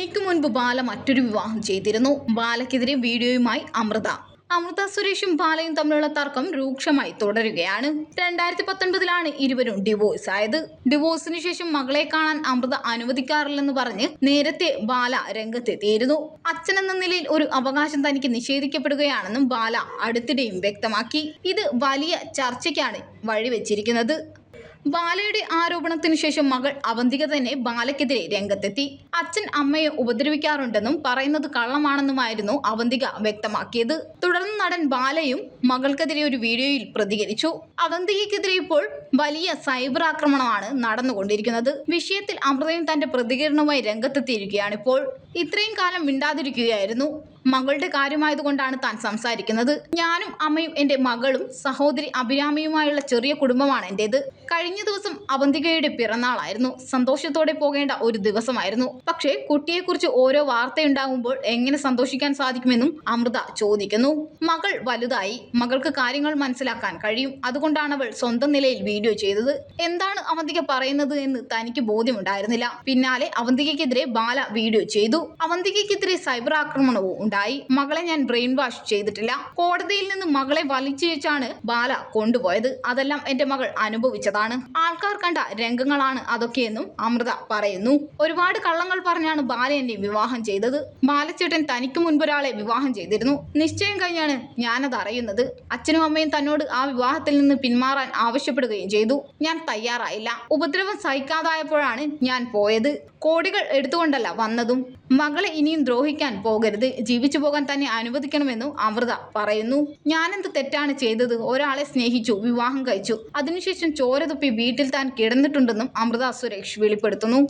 എനിക്ക് മുൻപ് ബാല മറ്റൊരു വിവാഹം ചെയ്തിരുന്നു. ബാലക്കെതിരെ വീഡിയോയുമായി അമൃത. അമൃത സുരേഷും ബാലയും തമ്മിലുള്ള തർക്കം രൂക്ഷമായി തുടരുകയാണ്. രണ്ടായിരത്തി പത്തൊൻപതിലാണ് ഇരുവരും ഡിവോഴ്സ് ആയത്. ഡിവോഴ്സിന് ശേഷം മകളെ കാണാൻ അമൃത അനുവദിക്കാറില്ലെന്ന് പറഞ്ഞ് നേരത്തെ ബാല രംഗത്തെത്തിയിരുന്നു. അച്ഛനെന്ന നിലയിൽ ഒരു അവകാശം തനിക്ക് നിഷേധിക്കപ്പെടുകയാണെന്നും ബാല അടുത്തിടെയും വ്യക്തമാക്കി. ഇത് വലിയ ചർച്ചയ്ക്കാണ് വഴിവെച്ചിരിക്കുന്നത്. ബാലയുടെ ആരോപണത്തിന് ശേഷം മകൾ അവന്തിക തന്നെ ബാലയ്ക്കെതിരെ രംഗത്തെത്തി. അച്ഛൻ അമ്മയെ ഉപദ്രവിക്കാറുണ്ടെന്നും പറയുന്നത് കള്ളമാണെന്നുമായിരുന്നു അവന്തിക വ്യക്തമാക്കിയത്. തുടർന്ന് നടൻ ബാലയും മകൾക്കെതിരെ ഒരു വീഡിയോയിൽ പ്രതികരിച്ചു. അവന്തികയ്ക്കെതിരെ ഇപ്പോൾ വലിയ സൈബർ ആക്രമണമാണ് നടന്നുകൊണ്ടിരിക്കുന്നത്. വിഷയത്തിൽ അമൃതയും തന്റെ പ്രതികരണവുമായി രംഗത്തെത്തിയിരിക്കുകയാണിപ്പോൾ. ഇത്രയും കാലം മിണ്ടാതിരിക്കുകയായിരുന്നു. മകളുടെ കാര്യമായതുകൊണ്ടാണ് താൻ സംസാരിക്കുന്നത്. ഞാനും അമ്മയും എന്റെ മകളും സഹോദരി അഭിരാമിയുമായുള്ള ചെറിയ കുടുംബമാണ് എന്റേത് കഴിഞ്ഞ ദിവസം അവന്തികയുടെ പിറന്നാളായിരുന്നു. സന്തോഷത്തോടെ പോകേണ്ട ഒരു ദിവസമായിരുന്നു. പക്ഷേ കുട്ടിയെക്കുറിച്ച് ഓരോ വാർത്തയുണ്ടാകുമ്പോൾ എങ്ങനെ സന്തോഷിക്കാൻ സാധിക്കുമെന്നും അമൃത ചോദിക്കുന്നു. മകൾ വലുതായി. മകൾക്ക് കാര്യങ്ങൾ മനസ്സിലാക്കാൻ കഴിയും. അതുകൊണ്ടാണ് അവൾ സ്വന്തം നിലയിൽ വീഡിയോ ചെയ്തത്. എന്താണ് അവന്തിക പറയുന്നത് എന്ന് തനിക്ക് ബോധ്യമുണ്ടായിരുന്നില്ല. പിന്നാലെ അവന്തികയ്ക്കെതിരെ ബാല വീഡിയോ ചെയ്തു. അവന്തികയ്ക്കെതിരെ സൈബർ ആക്രമണവും ഉണ്ടായി. മകളെ ഞാൻ ബ്രെയിൻ വാഷ് ചെയ്തിട്ടില്ല. കോടതിയിൽ നിന്ന് മകളെ വലിച്ചിഴച്ചാണ് ബാല കൊണ്ടുപോയത്. അതെല്ലാം എന്റെ മകൾ അനുഭവിച്ചതാണ്. ആൾക്കാർ കണ്ട രംഗങ്ങളാണ് അതൊക്കെയെന്നും അമൃത പറയുന്നു. ഒരുപാട് കള്ളങ്ങൾ പറഞ്ഞാണ് ബാല എന്നെ വിവാഹം ചെയ്തത്. ബാലച്ചേട്ടൻ തനിക്ക് മുൻപൊരാളെ വിവാഹം ചെയ്തിരുന്നു. നിശ്ചയം കഴിഞ്ഞാണ് ഞാനത് അറിയുന്നത്. അച്ഛനും അമ്മയും തന്നോട് ആ വിവാഹത്തിൽ നിന്ന് പിന്മാറാൻ ആവശ്യപ്പെടുകയും ചെയ്തു. ഞാൻ തയ്യാറായില്ല. ഉപദ്രവം സഹിക്കാതായപ്പോഴാണ് ഞാൻ പോയത്. കോടികൾ എടുത്തുകൊണ്ടല്ല വന്നതും മകളെ ഇനിയും ദ്രോഹിക്കാൻ പോകരുത് ജീവിച്ചു പോകാൻ തന്നെ അനുവദിക്കണമെന്നും അമൃത പറയുന്നു. ഞാനെന്ത് തെറ്റാണ് ചെയ്തത്? ഒരാളെ സ്നേഹിച്ചു വിവാഹം കഴിച്ചു. അതിനുശേഷം ചോര തുപ്പി വീട്ടിൽ താൻ കിടന്നിട്ടുണ്ടെന്നും അമൃത സുരേഷ് വെളിപ്പെടുത്തുന്നു.